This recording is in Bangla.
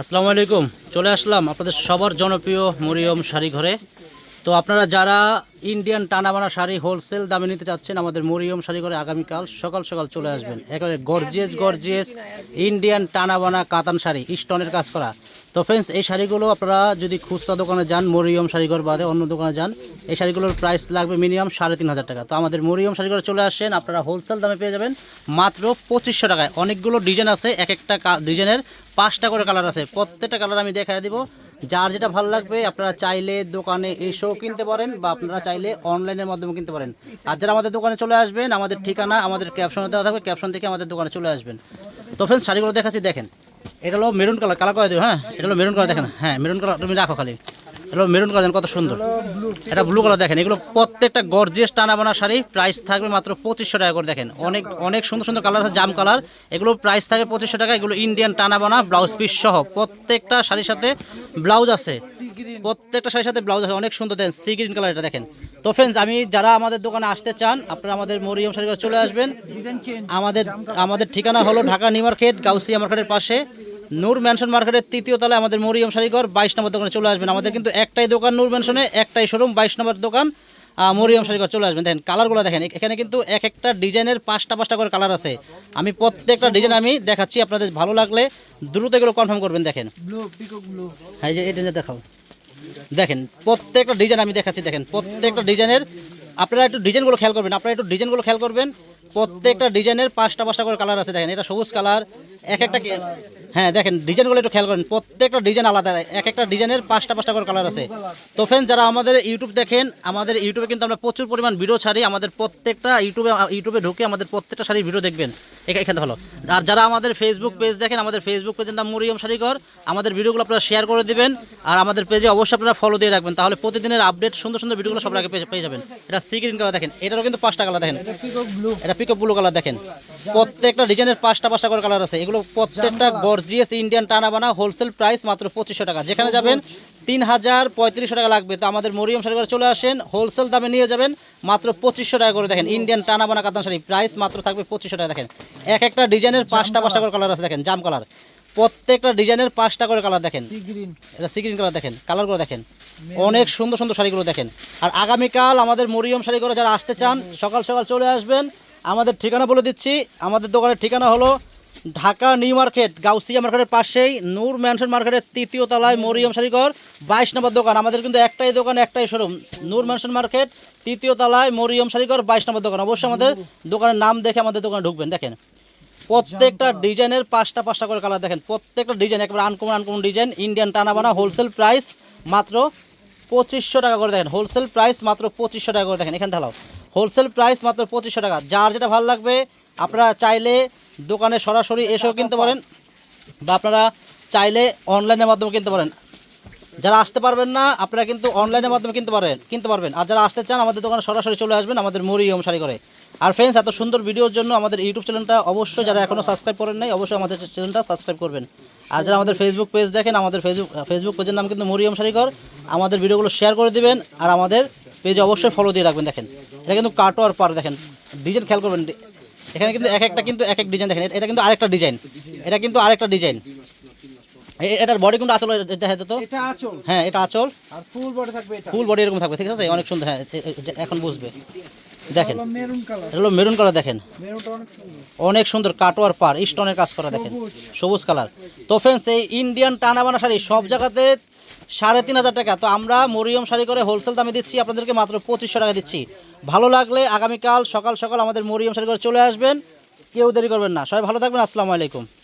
আসসালামু আলাইকুম। চলে আসলাম আপনাদের সবার জনপ্রিয় মরিয়ম শাড়ি ঘরে তো আপনারা যারা ইন্ডিয়ান টানাবানা শাড়ি হোলসেল দামে নিতে চাচ্ছেন, আমাদের মরিয়ম শাড়ি ঘরে আগামীকাল সকাল সকাল চলে আসবেন। একেবারে গর্জিয়াস গর্জিয়াস ইন্ডিয়ান টানাবানা কাতান শাড়ি, স্টোনের কাজ করা। তো ফ্রেন্ডস এই শাড়িগুলো আপনারা যদি খুচরা দোকানে যান, মরিয়ম শাড়িঘর বাদে অন্য দোকানে যান, এই শাড়িগুলোর প্রাইস লাগবে মিনিমাম সাড়ে তিন হাজার টাকা। তো আমাদের মরিয়ম শাড়িঘরে চলে আসেন, আপনারা হোলসেল দামে পেয়ে যাবেন মাত্র পঁচিশশো টাকায়। অনেকগুলো ডিজাইন আছে, এক একটা ডিজাইনের পাঁচটা করে কালার আছে। প্রত্যেকটা কালার আমি দেখাই দিব। যার যেটা ভালো লাগবে, আপনারা চাইলে দোকানে এসেও কিনতে পারেন বা আপনারা চাইলে অনলাইনের মাধ্যমে কিনতে পারেন। আর যারা আমাদের দোকানে চলে আসবেন, আমাদের ঠিকানা, আমাদের ক্যাপশনে দেওয়া থাকবে ক্যাপশন থেকে আমাদের দোকানে চলে আসবেন। তো ফ্রেন্ডস শাড়িগুলো দেখাচ্ছি, দেখেন। এটা হলো মেরুন কালার কালার করে দেবো হ্যাঁ? এটা হলো মেরুন কালার দেখেন। হ্যাঁ মেরুন কালার তুমি রাখো খালি। হলো মেরুন কালার কত সুন্দর। এটা ব্লু কালার দেখেন এগুলো প্রত্যেকটা গর্জিয়াস টানা বানা শাড়ি প্রাইস থাকবে মাত্র পঁচিশশো টাকা করে দেখেন। অনেক অনেক সুন্দর সুন্দর কালার আছে জাম কালার এগুলো প্রাইস থাকবে পঁচিশশো টাকা এগুলো ইন্ডিয়ান টানা বানা ব্লাউজ পিস সহ। প্রত্যেকটা শাড়ির সাথে ব্লাউজ আছে। প্রত্যেকটা শাড়ির সাথে ব্লাউজ আছে অনেক সুন্দর দেখেন সি গ্রিন কালার এটা দেখেন। তো ফ্রেন্ডস আমি যারা আমাদের দোকানে আসতে চান আপনারা আমাদের মরিয়ম শাড়ি চলে আসবেন। আমাদের আমাদের ঠিকানা হলো ঢাকা নিউ মার্কেট গাউসিয়া মার্কেটের পাশে। নূর ম্যানশন মার্কেটের তৃতীয় তলায় আমাদের মরিয়ম শাড়িঘর বাইশ নম্বর দোকানে চলে আসবেন। আমাদের কিন্তু একটাই দোকান নূর ম্যানশনে একটাই শোরুম বাইশ নম্বর দোকান মরিয়ম শাড়িঘর চলে আসবেন। দেখেন কালারগুলো দেখেন এখানে কিন্তু এক একটা ডিজাইনের পাঁচটা পাঁচটা করে কালার আছে। আমি প্রত্যেকটা ডিজাইন আমি দেখাচ্ছি আপনাদের ভালো লাগলে দ্রুত এগুলো কনফার্ম করবেন দেখেন। হ্যাঁ যে এটা দেখাও। দেখেন প্রত্যেকটা ডিজাইন আমি দেখাচ্ছি দেখেন প্রত্যেকটা ডিজাইনের আপনারা একটু ডিজাইনগুলো খেয়াল করবেন আপনারা একটু ডিজাইনগুলো খেয়াল করবেন প্রত্যেকটা ডিজাইনের পাঁচটা পাঁচটা করে কালার আছে। দেখেন এটা সবুজ কালার এক একটা হ্যাঁ দেখেন ডিজাইনগুলো একটু খেয়াল করেন। প্রত্যেকটা ডিজাইন আলাদা। এক একটা ডিজাইনের পাঁচটা পাঁচটা করে কালার আছে। তো ফ্রেন্ড যারা আমাদের ইউটিউব দেখেন আমাদের ইউটিউবে কিন্তু আমরা প্রচুর পরিমাণ ভিডিও ছাড়ি। আমাদের প্রত্যেকটা ইউটিউবে ইউটিউবে ঢুকে আমাদের প্রত্যেকটা শাড়ির ভিডিও দেখবেন। এখানে ভালো আর যারা আমাদের ফেসবুক পেজ দেখেন আমাদের ফেসবুক পেজের নাম মরিয়ম শাড়িঘর। আমাদের ভিডিওগুলো আপনারা শেয়ার করে দিবেন। আর আমাদের পেজে অবশ্যই আপনারা ফলো দিয়ে রাখবেন। তাহলে প্রতিদিনের আপডেট সুন্দর সুন্দর ভিডিওগুলো সবার আগে পেয়ে- যাবেন। এটা সি গ্রিন কালার দেখেন। এটারও কিন্তু পাঁচটা কালার দেখেন। এটা পিকআপ ব্লু কালার দেখেন। প্রত্যেকটা ডিজাইনের পাঁচটা পাঁচটা করে কালার আছে। এগুলো প্রত্যেকটা গর্জিয়াস ইন্ডিয়ান টানা বানা হোলসেল প্রাইস মাত্র পঁচিশশো টাকা। যেখানে যাবেন তিন হাজার পঁয়ত্রিশশো টাকা লাগবে। তো আমাদের মরিয়ম শাড়ি করে চলে আসেন হোলসেল দামে নিয়ে যাবেন মাত্র পঁচিশশো টাকা করে দেখেন। ইন্ডিয়ান টানা বানা কাতান শাড়ি প্রাইস মাত্র থাকবে পঁচিশশো টাকা। দেখেন এক একটা ডিজাইনের পাঁচটা পাঁচটা করে কালার আছে দেখেন জাম কালার প্রত্যেকটা ডিজাইনের পাঁচটা করে কালার দেখেন। এটা সিগ্রিন কালার দেখেন কালারগুলো দেখেন। অনেক সুন্দর সুন্দর শাড়িগুলো দেখেন। আর আগামীকাল আমাদের মরিয়ম শাড়িগুলো যারা আসতে চান সকাল সকাল চলে আসবেন। আমাদের ঠিকানা বলে দিচ্ছি। আমাদের দোকানের ঠিকানা হলো ঢাকা নিউ মার্কেট, গাউসিয়া মার্কেটের পাশেই নূর ম্যানশন মার্কেটের তৃতীয় তলায় মরিয়ম শাড়িঘর বাইশ নম্বর দোকান। আমাদের কিন্তু একটাই দোকান, একটাই শোরুম নূর ম্যানশন মার্কেট, তৃতীয় তলায় মরিয়ম শাড়িঘর বাইশ নম্বর দোকান। অবশ্যই আমাদের দোকানের নাম দেখে আমাদের দোকানে ঢুকবেন। দেখেন, প্রত্যেকটা ডিজাইনের পাঁচটা পাঁচটা করে কালার দেখেন। প্রত্যেকটা ডিজাইন একবার uncommon uncommon design. Indian Tanabana wholesale price মাত্র পঁচিশশো টাকা করে দেখেন। হোলসেল প্রাইস মাত্র পঁচিশশো টাকা করে দেখেন। এখানে ঢালাও হোলসেল প্রাইস মাত্র পঁচিশশো টাকা। যার যেটা ভালো লাগবে, আপনারা চাইলে দোকানে সরাসরি এসেও কিনতে পারেন বা আপনারা চাইলে অনলাইনের মাধ্যমে কিনতে পারেন। যারা আসতে পারবেন না আপনারা কিন্তু অনলাইনের মাধ্যমে কিনতে পারেন কিনতে পারবেন। আর যারা আসতে চান আমাদের দোকানে সরাসরি চলে আসবেন আমাদের মরিয়ম শাড়ি করে। আর ফ্রেন্ডস এত সুন্দর ভিডিওর জন্য আমাদের ইউটিউব চ্যানেলটা অবশ্যই যারা এখনও সাবস্ক্রাইব করেন নাই অবশ্যই আমাদের চ্যানেলটা সাবস্ক্রাইব করবেন। আর যারা আমাদের ফেসবুক পেজ দেখেন আমাদের ফেসবুক ফেসবুক পেজের নাম কিন্তু মরিয়ম শাড়িঘর আমাদের ভিডিওগুলো শেয়ার করে দিবেন আর আমাদের পেজে অবশ্যই ফলো দিয়ে রাখবেন দেখেন। এটা কিন্তু কাটো আর পার দেখেন। ডিজাইন খেয়াল করবেন এখানে কিন্তু এক একটা কিন্তু এক এক ডিজাইন দেখেন। এটা কিন্তু আরেকটা ডিজাইন এটা কিন্তু আরেকটা ডিজাইন এটার বডি কিন্তু আচল দেখা যেত এটা আঁচল। হ্যাঁ এটা আচল। আর ফুল বডি থাকবে এটা। ফুল বডি এরকম থাকবে ঠিক আছে? অনেক সুন্দর হ্যাঁ এখন বুঝবে। দেখেন। হলো মেরুন কালার এটা হলো মেরুন কালার দেখেন। মেরুনটা অনেক সুন্দর। অনেক সুন্দর কাটোয়ার পার স্টোনের কাজ করা দেখেন। সবুজ। কালার তো ফ্রেন্ডস এই ইন্ডিয়ান টানাবানা শাড়ি সব জায়গাতে সাড়ে তিন হাজার টাকা। তো আমরা মরিয়ম শাড়ি করে হোলসেল দামে দিচ্ছি, আপনাদেরকে মাত্র পঁচিশশো টাকা দিচ্ছি। ভালো লাগলে আগামীকাল সকাল সকাল আমাদের মরিয়ম শাড়ি করে চলে আসবেন। কেউ দেরি করবেন না। সবাই ভালো থাকবেন, আসসালামু আলাইকুম।